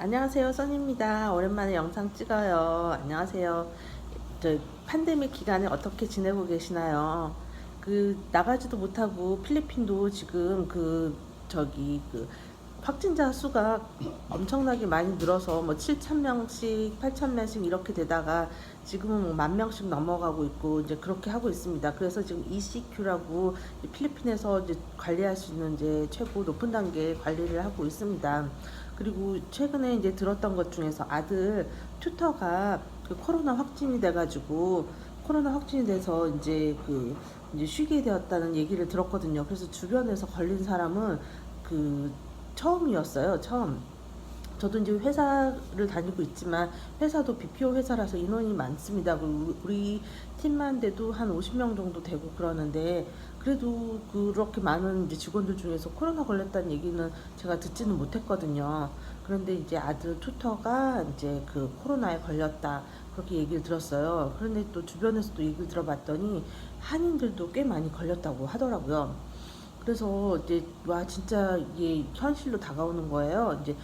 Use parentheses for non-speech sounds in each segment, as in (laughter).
안녕하세요, 써니입니다. 오랜만에 영상 찍어요. 안녕하세요. 저 팬데믹 기간에 어떻게 지내고 계시나요? 그 나가지도 못하고 필리핀도 지금 그 저기 그 확진자 수가 엄청나게 많이 늘어서 뭐 7천 명씩, 8천 명씩 이렇게 되다가 지금은 뭐만 명씩 넘어가고 있고 이제 그렇게 하고 있습니다. 그래서 지금 ECQ라고 필리핀에서 이제 관리할 수 있는 이제 최고 높은 단계 관리를 하고 있습니다. 그리고 최근에 이제 들었던 것 중에서 아들 튜터가 그 코로나 확진이 돼가지고 코로나 확진이 돼서 이제 그 이제 쉬게 되었다는 얘기를 들었거든요. 그래서 주변에서 걸린 사람은 그 처음이었어요. 처음. 저도 이제 회사를 다니고 있지만 회사도 BPO 회사라서 인원이 많습니다. 우리 팀만 돼도 한 50명 정도 되고 그러는데 그래도 그렇게 많은 이제 직원들 중에서 코로나 걸렸다는 얘기는 제가 듣지는 못했거든요. 그런데 이제 아들 투터가 이제 그 코로나에 걸렸다 그렇게 얘기를 들었어요. 그런데 또 주변에서도 얘기를 들어봤더니 한인들도 꽤 많이 걸렸다고 하더라고요. 그래서 이제 와 진짜 이게 현실로 다가오는 거예요. 이제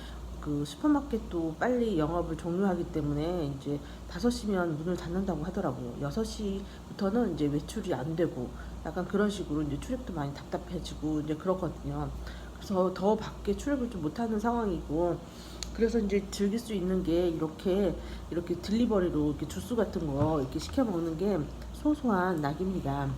그 슈퍼마켓도 빨리 영업을 종료하기 때문에 이제 5시면 문을 닫는다고 하더라고요. 6시부터는 이제 외출이 안 되고 약간 그런 식으로 이제 출입도 많이 답답해지고 이제 그렇거든요. 그래서 더 밖에 출입을 좀 못하는 상황이고 그래서 이제 즐길 수 있는 게 이렇게 이렇게 딜리버리로 이렇게 주스 같은 거 이렇게 시켜 먹는 게 소소한 낙입니다.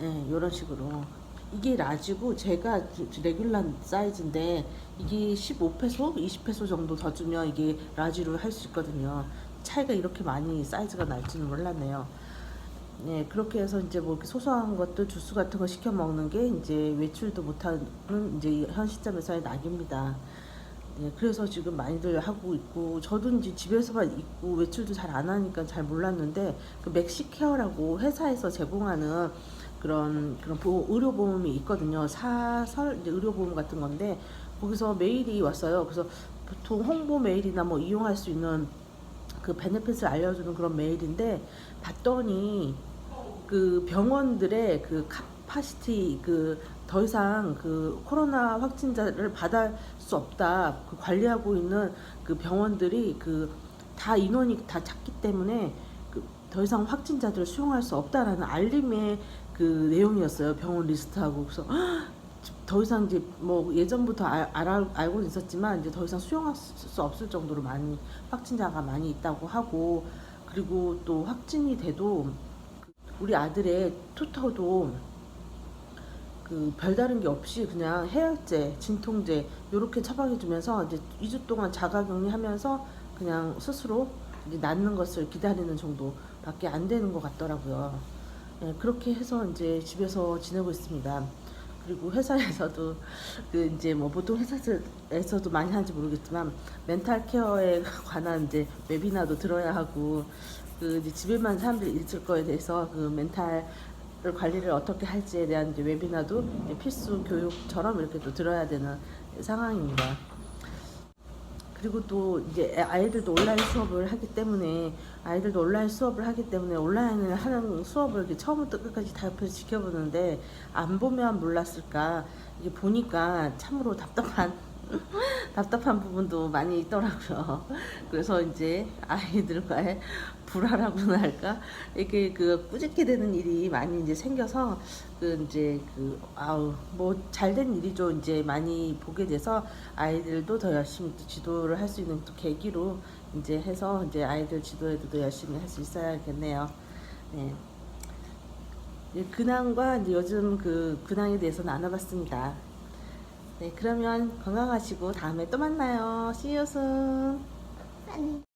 네, 이런 식으로. 이게 라지고 제가 레귤러 사이즈인데 이게 15페소, 20페소 정도 더 주면 이게 라지로 할 수 있거든요. 차이가 이렇게 많이 사이즈가 날지는 몰랐네요. 네, 그렇게 해서 이제 뭐 소소한 것들 주스 같은 거 시켜 먹는 게 이제 외출도 못하는 이제 현 시점에서의 낙입니다. 네, 그래서 지금 많이들 하고 있고 저도 이제 집에서만 있고 외출도 잘 안 하니까 잘 몰랐는데 그 맥시케어라고 회사에서 제공하는 그런 그런 보험, 의료보험이 있거든요. 사설 의료보험 같은 건데 거기서 메일이 왔어요. 그래서 보통 홍보 메일이나 뭐 이용할 수 있는 그 베네핏을 알려주는 그런 메일인데 봤더니 그 병원들의 그 카파시티 그 더 이상 그 코로나 확진자를 받을 수 없다. 그 관리하고 있는 그 병원들이 그 다 인원이 다 작기 때문에 그더 이상 확진자들을 수용할 수 없다라는 알림의 그 내용이었어요. 병원 리스트하고 그래서 더 이상 이제 뭐 예전부터 알, 알, 알고 있었지만 이제 더 이상 수용할 수 없을 정도로 많이 확진자가 많이 있다고 하고 그리고 또 확진이 돼도 우리 아들의 투터도 그 별다른 게 없이 그냥 해열제, 진통제 요렇게 처방해 주면서 이제 2주 동안 자가격리하면서 그냥 스스로 이제 낫는 것을 기다리는 정도밖에 안 되는 것 같더라고요. 네, 그렇게 해서 이제 집에서 지내고 있습니다. 그리고 회사에서도 (laughs) 그 이제 뭐 보통 회사에서도 많이 하는지 모르겠지만 멘탈 케어에 (laughs) 관한 이제 웨비나도 들어야 하고 그 이제 집에만 사람들이 있을 거에 대해서 그 멘탈 관리를 어떻게 할지에 대한 이제 웨비나도 이제 필수 교육처럼 이렇게 또 들어야 되는 상황입니다. 그리고 또 이제 아이들도 온라인 수업을 하기 때문에 아이들도 온라인 수업을 하기 때문에 온라인을 하는 수업을 이렇게 처음부터 끝까지 다 옆에서 지켜보는데 안 보면 몰랐을까? 이게 보니까 참으로 답답한 (laughs) 답답한 부분도 많이 있더라고요. (laughs) 그래서 이제 아이들과의 불화라고나 할까 이렇게 그 꾸짖게 되는 일이 많이 이제 생겨서 그 이제 그 아우 뭐 잘된 일이죠 이제 많이 보게 돼서 아이들도 더 열심히 또 지도를 할 수 있는 또 계기로 이제 해서 이제 아이들 지도에도 더 열심히 할 수 있어야겠네요. 네. 네, 근황과 이제 요즘 그 근황에 대해서 나눠봤습니다. 네, 그러면 건강하시고 다음에 또 만나요. See you soon.